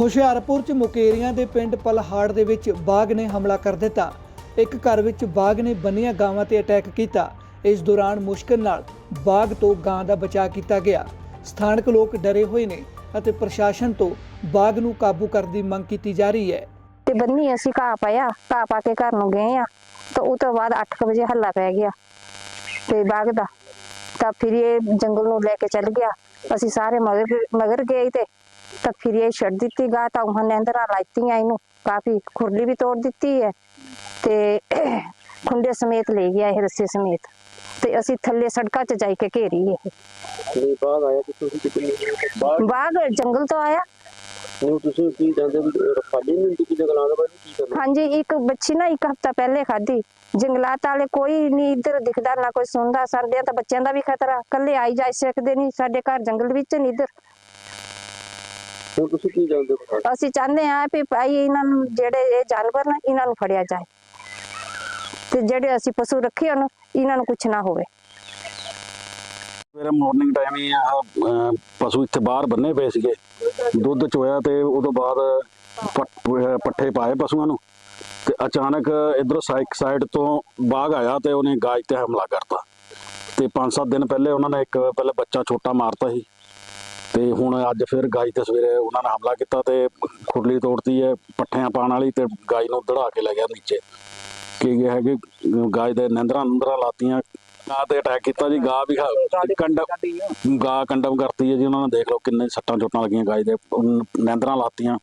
ਹੁਸ਼ਿਆਰਪੁਰ ਚ ਮੁਕੇਰੀਆਂ ਦੇ ਪਿੰਡ ਪਲਹਾੜ ਦੇ ਵਿੱਚ ਬਾਘ ਨੇ ਹਮਲਾ ਕਰ ਦਿੱਤਾ। ਇੱਕ ਘਰ ਵਿੱਚ ਬਾਘ ਨੇ ਬੰਨੀਆਂ ਗਾਵਾਂ ਤੇ ਅਟੈਕ ਕੀਤਾ। ਇਸ ਦੌਰਾਨ ਮੁਸ਼ਕਲ ਨਾਲ ਬਾਘ ਤੋਂ ਗਾਂ ਦਾ ਬਚਾਅ ਕੀਤਾ ਗਿਆ। ਸਥਾਨਕ ਲੋਕ ਡਰੇ ਹੋਏ ਨੇ ਅਤੇ ਪ੍ਰਸ਼ਾਸਨ ਤੋਂ ਬਾਘ ਨੂੰ ਕਾਬੂ ਕਰਨ ਦੀ ਮੰਗ ਕੀਤੀ ਜਾ ਰਹੀ ਹੈ। ਤੇ ਬੰਨੀ ਅਸੀਂ ਘਾਹ ਪਾਇਆ, ਘਾਹ ਪਾ ਕੇ ਘਰ ਨੂੰ ਗਏ ਆ। ਤਾਂ ਉਹ ਤੋਂ ਬਾਅਦ 8 ਵਜੇ ਹੱਲਾ ਪੈ ਗਿਆ। ਤੇ ਬਾਗ ਦਾ ਤਾਂ ਫਿਰ ਇਹ ਜੰਗਲ ਨੂੰ ਲੈ ਕੇ ਚੱਲ ਗਿਆ। ਅਸੀਂ ਸਾਰੇ ਮਗਰ ਮਗਰ ਗਏ ਤੇ ਤਾਂ ਫਿਰ ਇਹ ਛੱਡ ਦਿੱਤੀ ਗਾ ਤਾਂ ਉਹਨਾਂ ਨੇ ਅੰਦਰ ਲਾਈਤੀਆਂ ਇਹਨੂੰ ਕਾਫੀ ਖੁਰਲੀ ਵੀ ਤੋੜ ਦਿੱਤੀ ਹੈ ਤੇ ਖੁੰਡੇ ਸਮੇਤ ਲੈ ਗਿਆ ਇਹ ਰੱਸੇ ਸਮੇਤ। ਤੇ ਅਸੀਂ ਥੱਲੇ ਸੜਕਾਂ 'ਚ ਜਾਈ ਕੇ ਘੇਰੀ ਇਹ। ਨਹੀਂ ਬਾਅਦ ਆਇਆ ਕਿ ਤੁਸੀਂ ਕਿਤੇ ਬਾਹਰ ਬਾਗ ਜੰਗਲ ਤੋਂ ਆਇਆ। ਨੂੰ ਤੁਸੀਂ ਕੀ ਜਾਂਦੇ ਨਹੀਂ ਹੁੰਦੀ ਕਿ ਜੰਗਲਾਂ ਦੇ ਬਾਰੇ? ਕੀ ਕਰਨਾ? ਹਾਂਜੀ ਇੱਕ ਬੱਚੀ ਨਾ ਇੱਕ ਹਫਤਾ ਪਹਿਲੇ ਖਾਧੀ। ਜੰਗਲਾਤ ਵਾਲੇ ਕੋਈ ਨਹੀਂ ਇੱਧਰ ਦਿਖਦਾ ਨਾ ਕੋਈ ਸੁਣਦਾ। ਸਾਡੇ ਤਾਂ ਬੱਚਿਆਂ ਦਾ ਵੀ ਖਤਰਾ। ਕੱਲੇ ਆਈ ਜਾ ਸਕਦੇ ਨਹੀਂ। ਸਾਡੇ ਘਰ ਜੰਗਲ ਵਿੱਚ ਨਹੀਂ ਇੱਧਰ। ਹੁਣ ਤੁਸੀਂ ਕੀ ਜਾਂਦੇ ਹੋ ਅਸੀਂ ਚਾਹੁੰਦੇ ਹਾਂ ਵੀ ਭਾਈ ਇਹਨਾਂ ਨੂੰ ਜਿਹੜੇ ਇਹ ਜਾਨਵਰ ਨੇ ਇਹਨਾਂ ਨੂੰ ਫੜਿਆ ਜਾਏ। ਤੇ ਜਿਹੜੇ ਅਸੀਂ ਪਸ਼ੂ ਰੱਖੇ ਹਨ ਇਹਨਾਂ ਨੂੰ ਕੁਝ ਨਾ ਹੋਵੇ। ਸਵੇਰੇ ਮਾਰਨਿੰਗ ਟਾਈਮ ਹੀ ਅਹ, ਪਸ਼ੂ ਇੱਥੇ ਬਾਹਰ ਬੰਨੇ ਪਏ ਸੀਗੇ। ਦੁੱਧ ਚੋਇਆ ਤੇ ਉਦੋਂ ਬਾਅਦ ਪੱਠੇ ਪਾਏ ਪਸ਼ੂਆਂ ਨੂੰ। ਤੇ ਅਚਾਨਕ ਇਧਰੋਂ ਸਾਈਕ ਸਾਈਡ ਤੋਂ ਬਾਘ ਆਇਆ ਤੇ ਉਹਨੇ ਗਾਜ ਤੇ ਹਮਲਾ ਕਰਤਾ। ਤੇ 5-7 ਦਿਨ ਪਹਿਲੇ ਉਹਨਾਂ ਨੇ ਇੱਕ ਪਹਿਲੇ ਬੱਚਾ ਛੋਟਾ ਮਾਰਤਾ ਸੀ। ਤੇ ਹੁਣ ਅੱਜ ਫਿਰ ਗਾਜ ਤੇ ਸਵੇਰੇ ਉਹਨਾਂ ਨੇ ਹਮਲਾ ਕੀਤਾ ਤੇ ਖੁਰਲੀ ਤੋੜਤੀ ਹੈ ਪੱਠਿਆਂ ਪਾਣ ਵਾਲੀ ਤੇ ਗਾਜ ਨੂੰ ਦੜਾ ਕੇ ਲੈ ਗਿਆ ਨੀਚੇ। ਕਿ ਇਹ ਹੈ ਕਿ ਗਾਜ ਦੇ ਨੰਦਰਾਂ ਨੰਦਰਾਂ ਲਾਤੀਆਂ ਗਾਂ ਤੇ ਅਟੈਕ ਕੀਤਾ ਜੀ ਗਾਂ ਵੀ ਕੰਡਮ ਗਾਂ ਕੰਡਮ ਕਰਤੀ ਹੈ ਜੀ ਉਹਨਾਂ ਨੇ ਦੇਖ ਲਓ ਕਿੰਨੇ ਸੱਟਾਂ ਚੋਟਾਂ ਲੱਗੀਆਂ ਗਾਜ ਦੇ ਨੰਦਰਾਂ ਲਾਤੀਆਂ।